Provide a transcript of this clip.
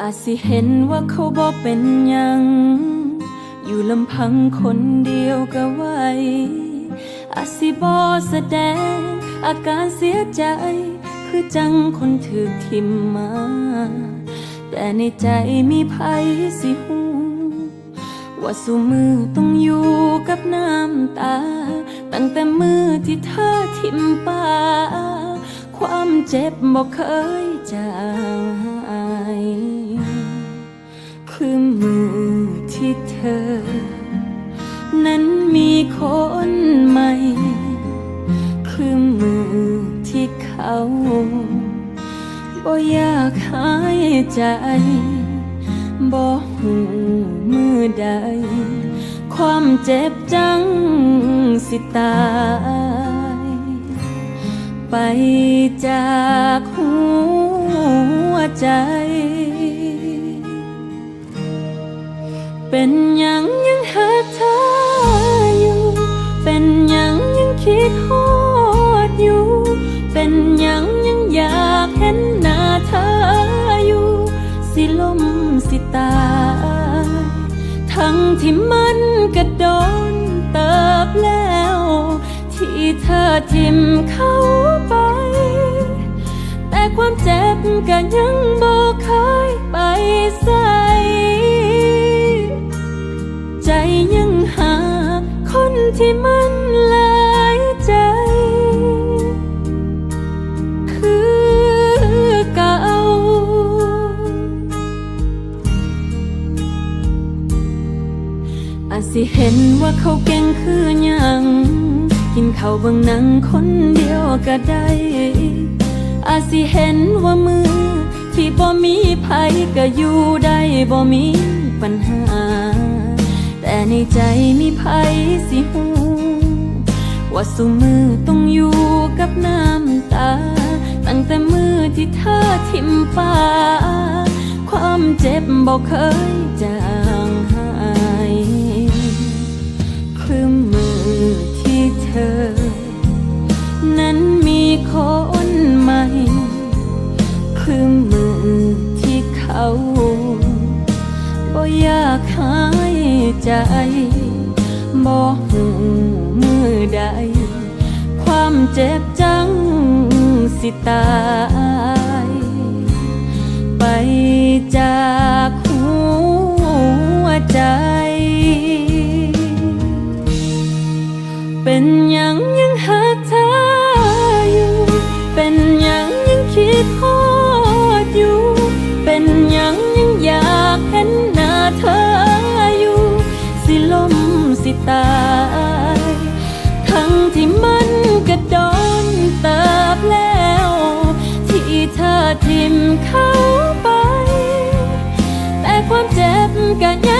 อาจสิเห็นว่าเขาบอกเป็นยัง อยู่ลำพังคนเดียวก็ไหวอาจสิบอแสดง อาการเสียใจ คือจังคนถือทิมมา แต่ในใจมีภัยสิหูว่าสู่มือต้องอยู่กับน้ำตา ตั้งแต่มือที่เธอทิมปาความเจ็บบอกเคยจาง คือมือที่เธอ นั้นมีคนใหม่ คือมือที่เขาบ่อยากหายใจบ่หูมือใด ความเจ็บจังสิตาย ไปจากหัวใจ เป็นหยังยังหาเธออยู่ เป็นหยังยังคิดฮอดอยู่ เป็นหยังยังอยากเห็นหน้าเธออยู่ สิลมสิตายทั้งที่มันก็โดนเติบแล้ว ที่เธอทิมเข้าไป แต่ความเจ็บก็ยังบอกเคยไปใส่ ยังหา คนที่มันหลายใจ คือเก่า อาจสิเห็นว่าเขาเก่งคือหยัง กินข้าวเบิ่งหนังคนเดียวก็ได้ อาจสิเห็นว่ามือที่บ่มีภัยก็อยู่ได้บ่มีปัญหา ในใจมีภัยสิหูว่าสุมือต้องอยู่กับน้ำตา ตั้งแต่มือที่เธอทิ่มปาความเจ็บบอกเคยจาก ใจบ่หูมือใด ความเจ็บจังสิตาย ไปจากหัวใจ เป็นยังยังหาเธออยู่ เป็นยังยังคิดฮอดอยู่ เป็นยังยังอยากเห็นหน้าเธอ ตาย ทั้งที่มันก็โดนเติบแล้ว ที่เธอทิมเขาไป แต่ความเจ็บก็ยัง